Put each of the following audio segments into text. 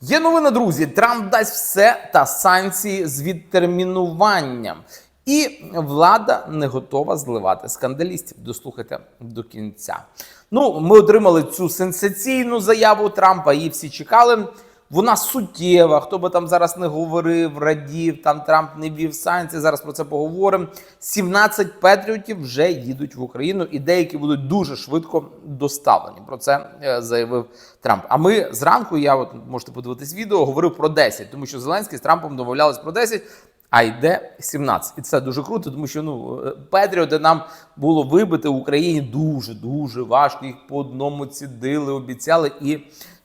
Є новина, друзі. Трамп дасть все та санкції з відтермінуванням. І влада не готова зливати скандалістів. Дослухайте до кінця. Ну, ми отримали цю сенсаційну заяву Трампа. Її всі чекали. Вона суттєва. Хто би там зараз не говорив, радів, там Трамп не вів санкції. Зараз про це поговоримо. 17 патріотів вже їдуть в Україну, і деякі будуть дуже швидко доставлені. Про це е, заявив Трамп. А ми зранку, я от можете подивитись відео, говорив про 10, тому що Зеленський з Трампом домовлялись про 10, а йде 17. І це дуже круто, тому що ну е, Петріоти нам було вибити в Україні дуже дуже важко. Їх по одному цідили, обіцяли і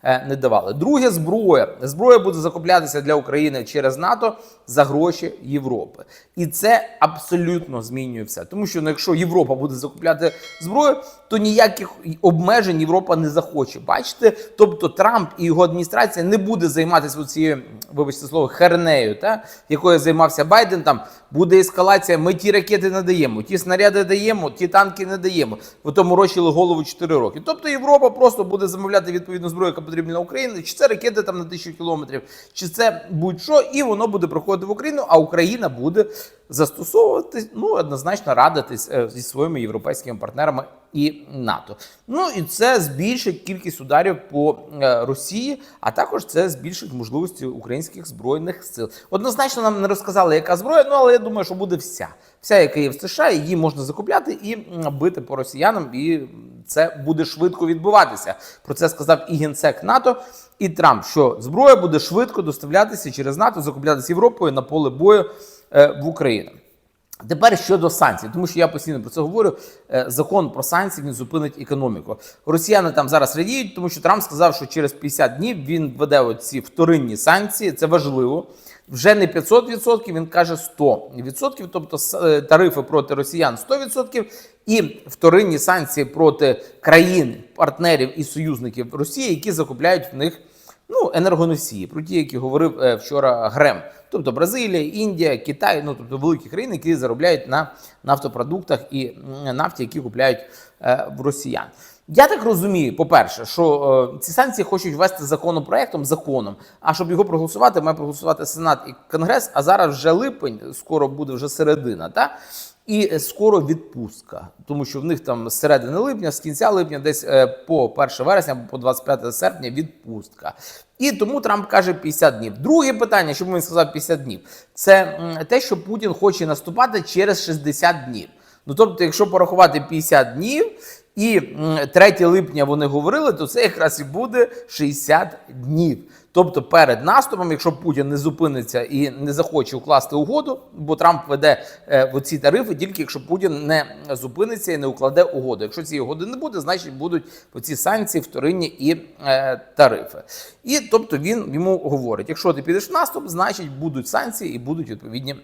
не давали. Друге зброя. Зброя буде закуплятися для України через НАТО за гроші Європи. І це абсолютно змінює все. Тому що ну, якщо Європа буде закупляти зброю, то ніяких обмежень Європа не захоче. Бачите? Тобто Трамп і його адміністрація не буде займатися цією, вибачте слово, хернею, та якою займався Байден. Там буде ескалація. Ми ті ракети не даємо, ті снаряди даємо, ті танки не даємо. Ви тому рочили голову 4 роки. Тобто Європа просто буде замовляти відповідну зброю, яка потрібна Україні, чи це ракети там на тисячу кілометрів, чи це будь-що, і воно буде проходити в Україну, а Україна буде застосовувати, ну однозначно радитись е, зі своїми європейськими партнерами і НАТО. Ну і це збільшить кількість ударів по е, Росії, а також це збільшить можливості українських збройних сил. Однозначно нам не розказали, яка зброя, ну але я думаю, що буде вся. Вся, яка є в США, її можна закупляти і бити по росіянам, і це буде швидко відбуватися. Про це сказав і генсек НАТО, і Трамп, що зброя буде швидко доставлятися через НАТО, закуплятися Європою на поле бою е, в Україну. Тепер щодо санкцій, тому що я постійно про це говорю. е, Закон про санкції він зупинить економіку. Росіяни там зараз радіють, тому що Трамп сказав, що через 50 днів він введе оці вторинні санкції. Це важливо. Вже не 500%, він каже 100%, тобто е, тарифи проти росіян 100%, і вторинні санкції проти країн, партнерів і союзників Росії, які закупляють в них ну, енергоносії, про ті, які говорив е, вчора Грем. Тобто Бразилія, Індія, Китай, ну тобто великі країни, які заробляють на нафтопродуктах і нафті, які купляють е, в росіян. Я так розумію, по-перше, що е, ці санкції хочуть ввести законопроектом, законом. А щоб його проголосувати, має проголосувати Сенат і Конгрес. А зараз вже липень, скоро буде вже середина. Та? І скоро відпустка, тому що в них там з середини липня, з кінця липня, десь е, по 1 вересня, по 25 серпня відпустка. І тому Трамп каже 50 днів. Друге питання, чому він сказав 50 днів, це те, що Путін хоче наступати через 60 днів. Ну тобто, якщо порахувати 50 днів. І м, 3 липня вони говорили, то це якраз і буде 60 днів. Тобто перед наступом, якщо Путін не зупиниться і не захоче укласти угоду, бо Трамп веде е, в ці тарифи, тільки якщо Путін не зупиниться і не укладе угоду. Якщо цієї угоди не буде, значить будуть оці санкції, вторинні і е, тарифи. І тобто він йому говорить: якщо ти підеш в наступ, значить будуть санкції і будуть відповідні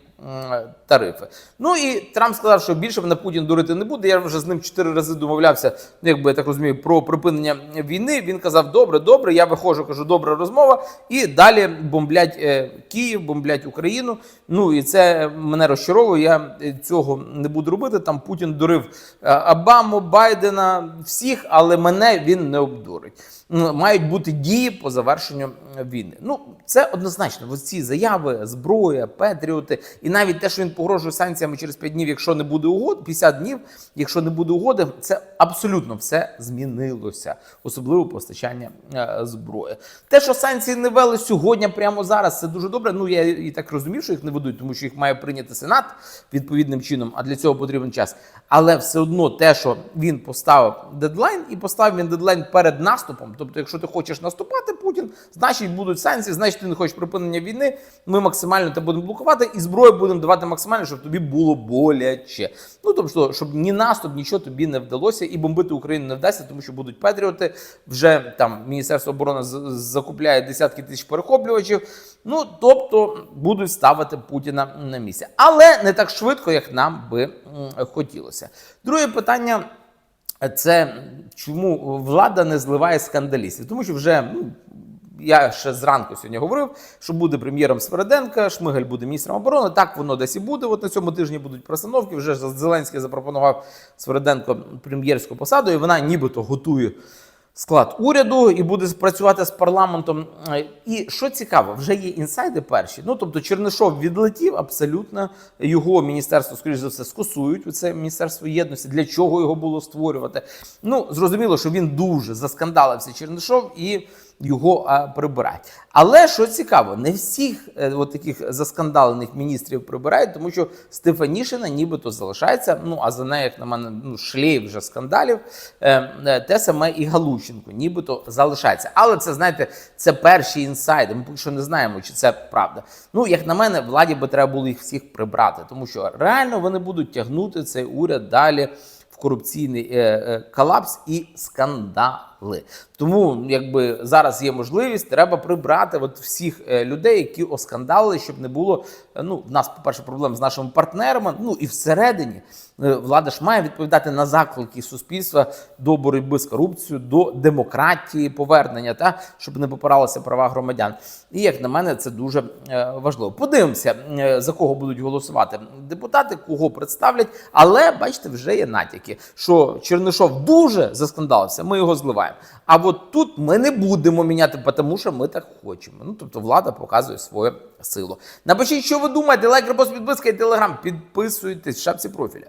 тарифи. Ну і Трамп сказав, що більше мене Путін дурити не буде. Я вже з ним чотири рази домовлявся, ну якби я так розумію, про припинення війни. Він казав: добре, добре, я виходжу, кажу, добра розмова. І далі бомблять е, Київ, бомблять Україну. Ну і це мене розчаровує. Я е, цього не буду робити. Там Путін дурив е, Обаму, Байдена, всіх, але мене він не обдурить. Мають бути дії по завершенню е, війни. Ну це однозначно. Ось ці заяви, зброя, патріоти, і навіть те, що він погрожує санкціями через 5 днів, якщо не буде угоди, 50 днів, якщо не буде угоди, це абсолютно все змінилося, особливо постачання е, зброї. Те, що санкції не вели сьогодні, прямо зараз, це дуже добре. Ну я і так розумів, що їх не ведуть, тому що їх має прийняти Сенат відповідним чином, а для цього потрібен час. Але все одно те, що він поставив дедлайн, і поставив він дедлайн перед наступом. Тобто, якщо ти хочеш наступати, Путін, значить будуть санкції, значить ти не хочеш припинення війни. Ми максимально тебе будемо блокувати, і зброю будемо давати максимально, щоб тобі було боляче. Ну тобто, щоб ні наступ, нічого тобі не вдалося, і бомбити Україну не вдасться, тому що будуть патріоти. Вже там Міністерство оборони закупляє десятки тисяч перехоплювачів. Ну тобто будуть ставити Путіна на місце, але не так швидко, як нам би хотілося. Друге питання. Це чому влада не зливає скандалістів? Тому що вже ну, я ще зранку сьогодні говорив, що буде прем'єром Свереденка, Шмигель буде міністром оборони. Так воно десь і буде. От на цьому тижні будуть перестановки. Вже Зеленський запропонував Свереденко прем'єрську посаду, і вона нібито готує склад уряду і буде працювати з парламентом. Е, І що цікаво, вже є інсайди перші. Ну тобто Чернишов відлетів абсолютно. Його міністерство, скоріш за все, скасують у це міністерство єдності. Для чого його було створювати? Ну зрозуміло, що він дуже заскандалився Чернишов і. Його прибирають. Але що цікаво, не всіх е, от таких заскандалених міністрів прибирають, тому що Стефанішина нібито залишається. Ну а за нею, як на мене, ну шлейф вже скандалів. Е, е, те саме і Галущенко, нібито залишається. Але це знаєте, це перші інсайди. Ми поки що не знаємо, чи це правда. Ну, як на мене, владі би треба було їх всіх прибрати, тому що реально вони будуть тягнути цей уряд далі в корупційний е, е, колапс і скандали. Тому, якби зараз є можливість, треба прибрати от всіх е, людей, які оскандалили, щоб не було. е, Ну, в нас, по-перше, проблем з нашими партнерами. Ну і всередині е, влада ж має відповідати на заклики суспільства до боротьби з корупцією, до демократії, повернення, та щоб не попиралися права громадян. І як на мене, це дуже важливо. Подивимося, за кого будуть голосувати депутати, кого представлять. Але бачите, вже є натяки, що Чернишов дуже заскандалився, ми його зливаємо. А от тут ми не будемо міняти, тому що ми так хочемо. Ну тобто влада показує свою силу. Напишіть, що ви думаєте, лайк, репост, підписка і телеграм. Підписуйтесь шапці профіля.